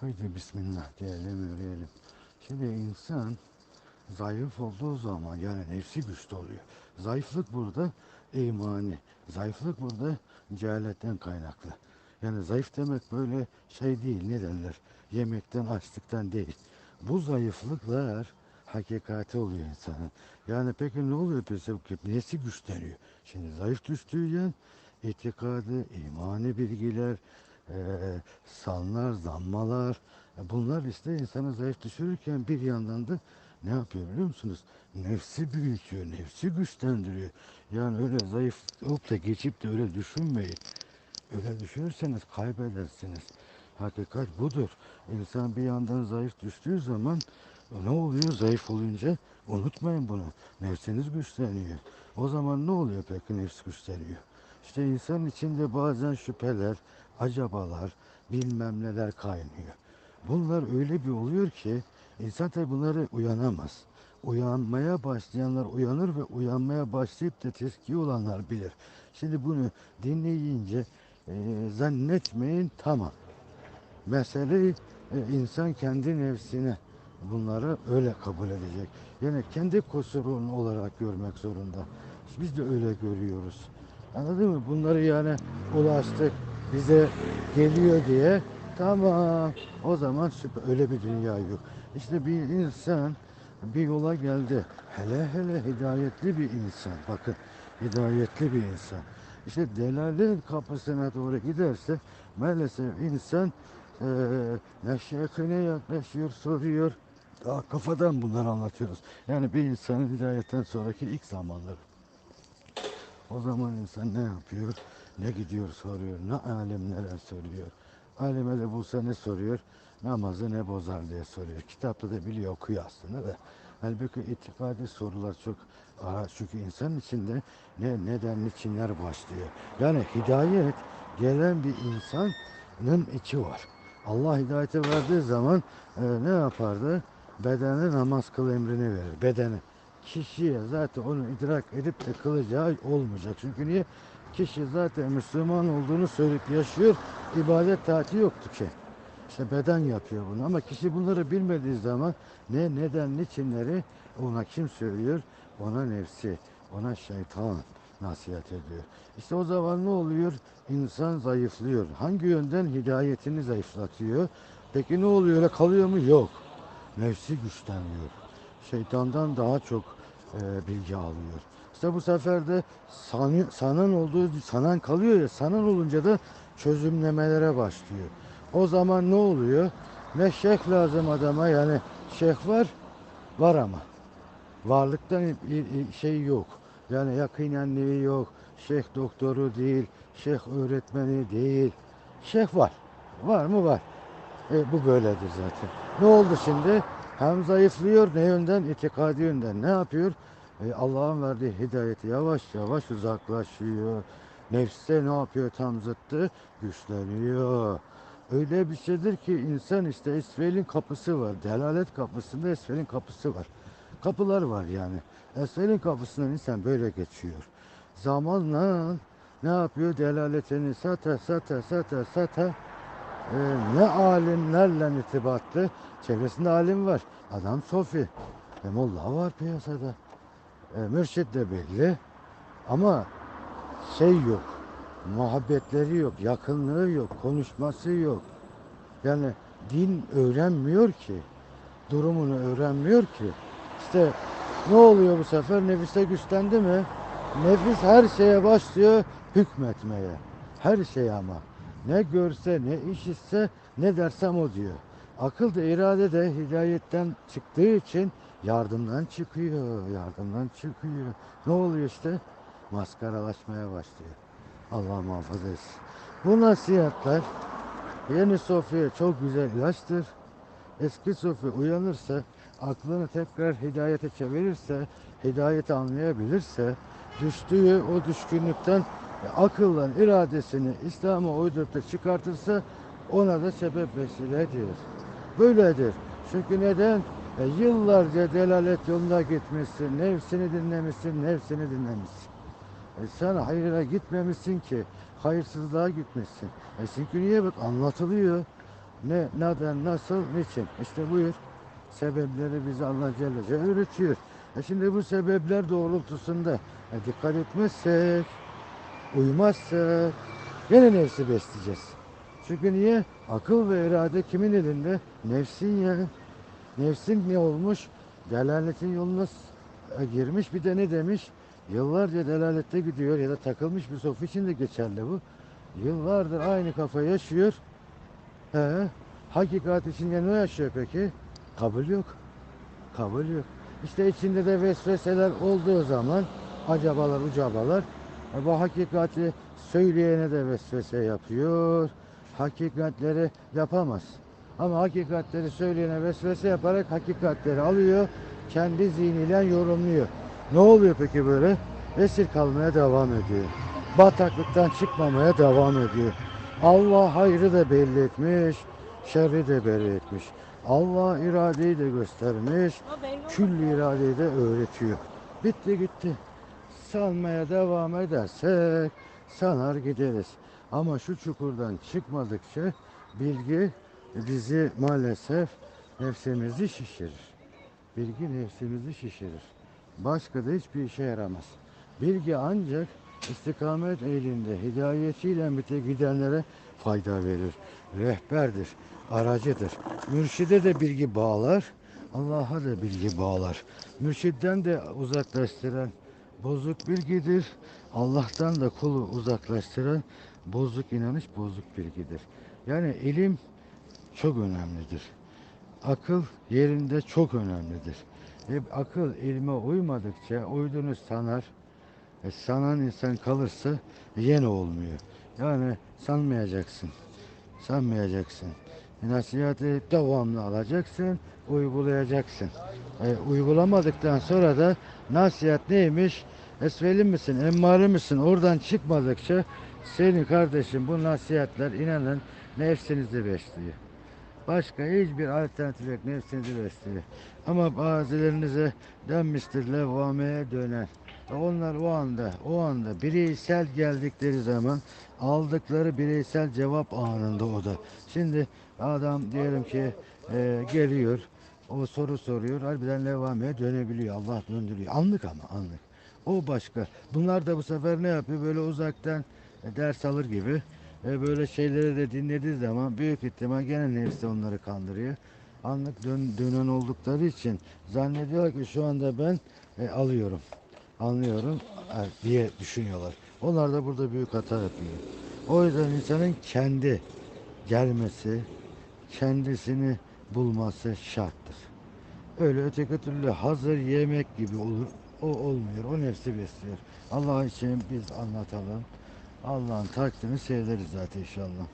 Haydi bismillah diyelim yürüyelim. Şimdi insan zayıf olduğu zaman yani nefsi güçlü oluyor. Zayıflık burada imani. Zayıflık burada cehaletten kaynaklı. Yani zayıf demek böyle şey değil ne derler. Yemekten açlıktan değil. Bu zayıflıklar hakikati oluyor insanın. Yani peki ne oluyor peki? Nesi güçleniyor? Şimdi zayıf düştüğü yer itikadı, imani bilgiler, eee sanlar, zammalar bunlar işte insanı zayıf düşürürken bir yandan da ne yapıyor biliyor musunuz? Nefsi büyütüyor, nefsi güçlendiriyor. Yani öyle zayıf olup da geçip de öyle düşünmeyin. Öyle düşünürseniz kaybedersiniz. Hakikat budur. İnsan bir yandan zayıf düştüğü zaman ne oluyor zayıf olunca? Unutmayın bunu. Nefsiniz güçleniyor. O zaman ne oluyor peki nefs güçleniyor? İşte insan içinde bazen şüpheler, acabalar, bilmem neler kaynıyor. Bunlar öyle bir oluyor ki insan tabi bunları uyanamaz. Uyanmaya başlayanlar uyanır ve uyanmaya başlayıp da teski olanlar bilir. Şimdi bunu dinleyince e, zannetmeyin tamam. Mesele e, insan kendi nefsine bunları öyle kabul edecek. Yani kendi kusurun olarak görmek zorunda. Biz de öyle görüyoruz. Anladın mı? Bunları yani ulaştık bize geliyor diye tamam o zaman süper öyle bir dünya yok. İşte bir insan bir yola geldi. Hele hele hidayetli bir insan. Bakın hidayetli bir insan. İşte delalet kapısına doğru giderse maalesef insan eee ne şeyhine yaklaşıyor, soruyor. Daha kafadan bunları anlatıyoruz. Yani bir insanın hidayetten sonraki ilk zamanları. O zaman insan ne yapıyor? Ne gidiyor soruyor, ne alimlere soruyor. Alime de bulsa ne soruyor? Namazı ne bozar diye soruyor. Kitapta da biliyor okuyor aslında da. Halbuki itikadi sorular çok ara çünkü insan içinde ne neden niçinler başlıyor. Yani hidayet gelen bir insanın içi var. Allah hidayeti verdiği zaman e, ne yapardı? Bedene namaz kıl emrini verir. Bedene kişiye zaten onu idrak edip de kılacağı olmayacak. Çünkü niye? Kişi zaten Müslüman olduğunu söyleyip yaşıyor. ibadet taati yoktu ki. İşte beden yapıyor bunu ama kişi bunları bilmediği zaman ne neden niçinleri ona kim söylüyor? Ona nefsi, ona şeytan nasihat ediyor. İşte o zaman ne oluyor? İnsan zayıflıyor. Hangi yönden hidayetini zayıflatıyor? Peki ne oluyor? Kalıyor mu? Yok. Nefsi güçleniyor. Şeytandan daha çok e, bilgi alıyor. İşte bu sefer de sanı- sanan olduğu sanan kalıyor ya sanan olunca da çözümlemelere başlıyor. O zaman ne oluyor? Ne şeyh lazım adama yani şeyh var var ama varlıktan şey yok. Yani yakınenliği yok. Şeyh doktoru değil, şeyh öğretmeni değil. Şeyh var. Var mı? Var. E, bu böyledir zaten. Ne oldu şimdi? Hem zayıflıyor ne yönden? İtikadi yönden. Ne yapıyor? E, Allah'ın verdiği hidayeti yavaş yavaş uzaklaşıyor. Nefse ne yapıyor tam zıttı? Güçleniyor. Öyle bir şeydir ki insan işte Esfel'in kapısı var. Delalet kapısında Esfel'in kapısı var. Kapılar var yani. Esfel'in kapısından insan böyle geçiyor. Zamanla ne yapıyor? Delaletini sata sata sata sata ee, ne alimlerle irtibatlı. Çevresinde alim var. Adam sofi. E, Molla var piyasada. E, mürşit de belli. Ama şey yok. Muhabbetleri yok. Yakınlığı yok. Konuşması yok. Yani din öğrenmiyor ki. Durumunu öğrenmiyor ki. İşte ne oluyor bu sefer? Nefise güçlendi mi? Nefis her şeye başlıyor hükmetmeye. Her şey ama. Ne görse, ne işitse, ne dersem o diyor. Akıl da irade de hidayetten çıktığı için yardımdan çıkıyor, yardımdan çıkıyor. Ne oluyor işte? Maskaralaşmaya başlıyor. Allah muhafaza etsin. Bu nasihatler yeni sofraya çok güzel ilaçtır. Eski sofra uyanırsa, aklını tekrar hidayete çevirirse, hidayeti anlayabilirse, düştüğü o düşkünlükten akıllan iradesini İslam'a uydurup da çıkartırsa ona da sebep vesiledir. Böyledir. Çünkü neden? E, yıllarca delalet yoluna gitmişsin, nefsini dinlemişsin, nefsini dinlemişsin. E, sen hayra gitmemişsin ki, hayırsızlığa gitmişsin. E çünkü niye bak anlatılıyor. Ne, neden, nasıl, niçin? İşte buyur. Sebepleri bize Allah Celle öğretiyor. E şimdi bu sebepler doğrultusunda e dikkat etmezsek, uymazsak gene nefsi besleyeceğiz. Çünkü niye? Akıl ve irade kimin elinde? Nefsin ya. Nefsin ne olmuş? Delaletin yoluna e, girmiş bir de ne demiş? Yıllarca delalette gidiyor ya da takılmış bir sofi için de geçerli bu. Yıllardır aynı kafa yaşıyor. He, hakikat içinde ne yaşıyor peki? Kabul yok. Kabul yok. İşte içinde de vesveseler olduğu zaman acabalar ucabalar bu hakikati söyleyene de vesvese yapıyor. Hakikatleri yapamaz. Ama hakikatleri söyleyene vesvese yaparak hakikatleri alıyor. Kendi zihniyle yorumluyor. Ne oluyor peki böyle? Esir kalmaya devam ediyor. Bataklıktan çıkmamaya devam ediyor. Allah hayrı da belli etmiş, şerri de belli etmiş. Allah iradeyi de göstermiş, külli iradeyi de öğretiyor. Bitti gitti. Salmaya devam edersek sanar gideriz. Ama şu çukurdan çıkmadıkça bilgi bizi maalesef nefsimizi şişirir. Bilgi nefsimizi şişirir. Başka da hiçbir işe yaramaz. Bilgi ancak istikamet ehlinde hidayetiyle birlikte gidenlere fayda verir. Rehberdir, aracıdır. Mürşide de bilgi bağlar, Allah'a da bilgi bağlar. Mürşitten de uzaklaştıran bozuk bilgidir. Allah'tan da kulu uzaklaştıran bozuk inanış, bozuk bilgidir. Yani ilim çok önemlidir. Akıl yerinde çok önemlidir. E, akıl ilme uymadıkça uyduğunu sanar. E, sanan insan kalırsa yine olmuyor. Yani sanmayacaksın. Sanmayacaksın. Nasihatı devamlı alacaksın, uygulayacaksın. E, uygulamadıktan sonra da nasihat neymiş? Esveli misin, emmari misin? Oradan çıkmadıkça senin kardeşim bu nasihatler inanın nefsinizi besliyor. Başka hiçbir alternatif yok. Nefsinizi besliyor. Ama bazılarınıza denmiştir levvameye dönen. Onlar o anda, o anda bireysel geldikleri zaman aldıkları bireysel cevap anında o da. Şimdi adam diyelim ki e, geliyor, o soru soruyor, harbiden levvameye dönebiliyor. Allah döndürüyor. Anlık ama anlık. O başka. Bunlar da bu sefer ne yapıyor? Böyle uzaktan e, ders alır gibi e, böyle şeyleri de dinlediği zaman büyük ihtimal gene nefsi onları kandırıyor. Anlık dön, dönen oldukları için zannediyorlar ki şu anda ben e, alıyorum, anlıyorum e, diye düşünüyorlar. Onlar da burada büyük hata yapıyor. O yüzden insanın kendi gelmesi, kendisini bulması şarttır. Öyle öteki türlü hazır yemek gibi olur. O olmuyor. O nefsi besliyor. Allah için biz anlatalım. Allah'ın takdirini seyrederiz zaten inşallah.